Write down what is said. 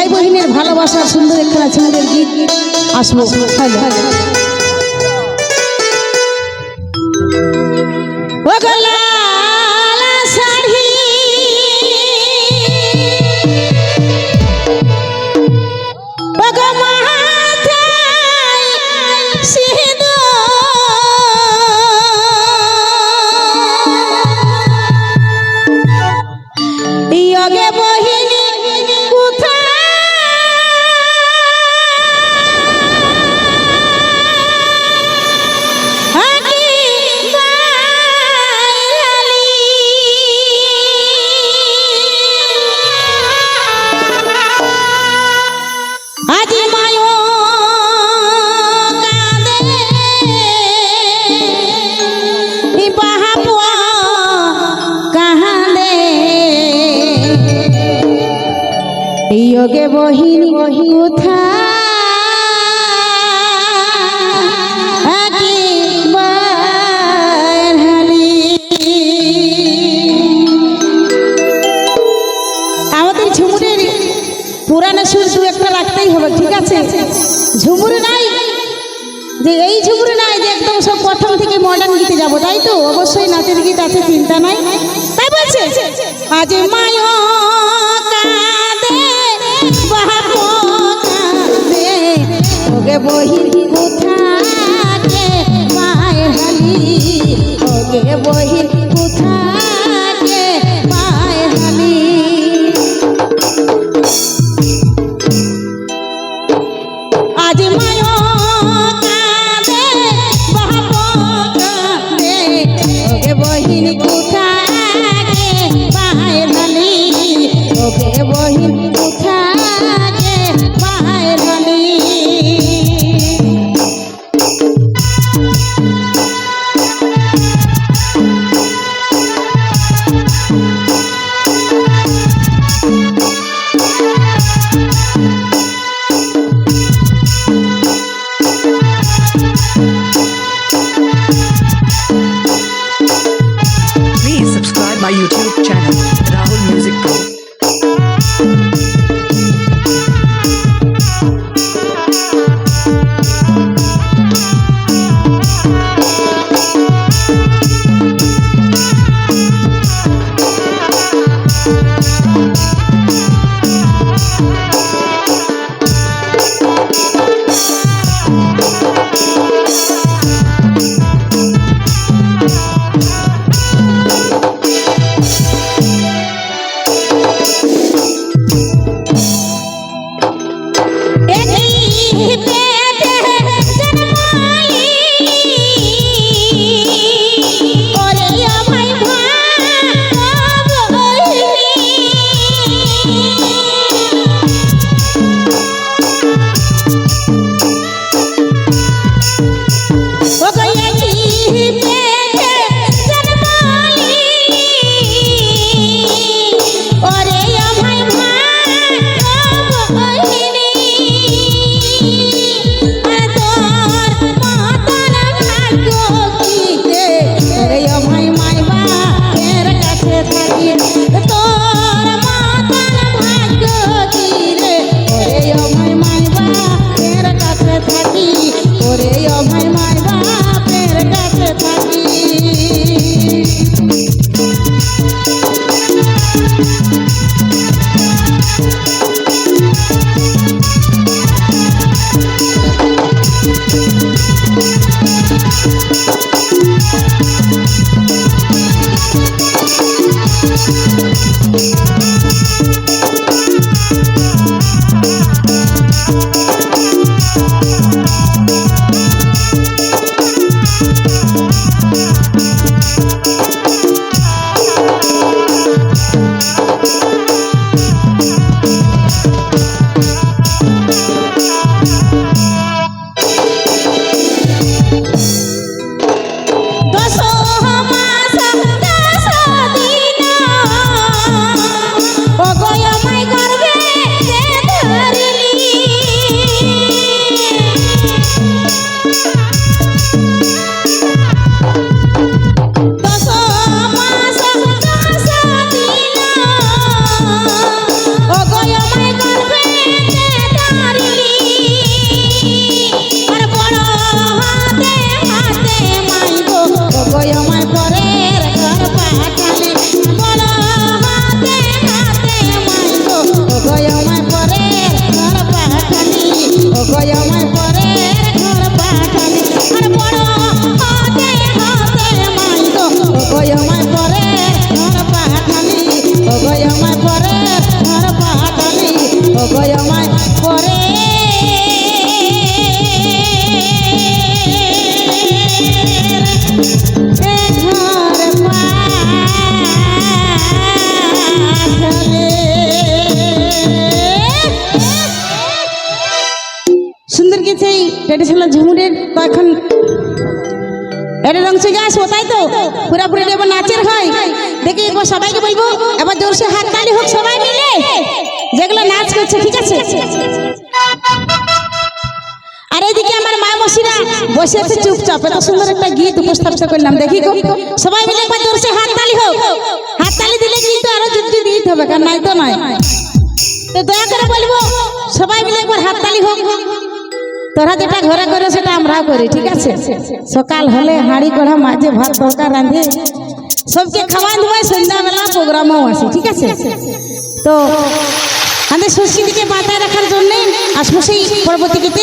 ভাই বহিনের ভালোবাসা সুন্দর একখানা ছেলেদের গীত আসব। ইয়োগে বহিনী উঠা বাইরালি। আমাদের ঝুমুরের পুরানো সুর একটা হবে, ঠিক আছে? ঝুমুর নাই? এই ঝুমুর নাই সব তাই তো? অবশ্যই নাচের গীত আছে, চিন্তা নাই। তাই বলছে, আজ মায় বহির কোথাকে মায়ের হালি ওগে বহির কোথাকে মায়ের হালি আজ মায় কাঁদে বাপ কাঁদে ওকে বহিন কোথাকে Thank ট্রেডিশনাল ঝুমুরের তো এখন এটা রং চে আসব, তাই তো? পুরাপুরি এবার নাচের হয়। দেখি এবার সবাইকে বলব, এবার জোরসে হাত তালি হোক, সবাই মিলে। যেগুলো নাচ করছে, ঠিক আছে? আর এইদিকে আমার মা মসিরা বসে আছে চুপচাপ, এত সুন্দর একটা গীত উপস্থাপিত করলাম। দেখি সবাই মিলে একবার জোরসে হাত তালি হোক। হাত তালি দিলে কিন্তু আরও যুক্তি দিতে হবে, কারণ নাই তো নয়। তো দয়া করে বলব, সবাই মিলে একবার হাত তালি হোক। তোরা যেটা ঘরে করে সেটা আমরাও করি, ঠিক আছে? সকাল হলে হাঁড়ি, কড়া, মাঝে ভাত তরকা রাঁধে। সবকে খাওয়া ধোয়ায় সন্ধ্যাবেলা প্রোগ্রামও আছে, ঠিক আছে? তো আমাদের সংস্কৃতিকে বাঁচায় রাখার জন্য আসব সেই পরবর্তীতে।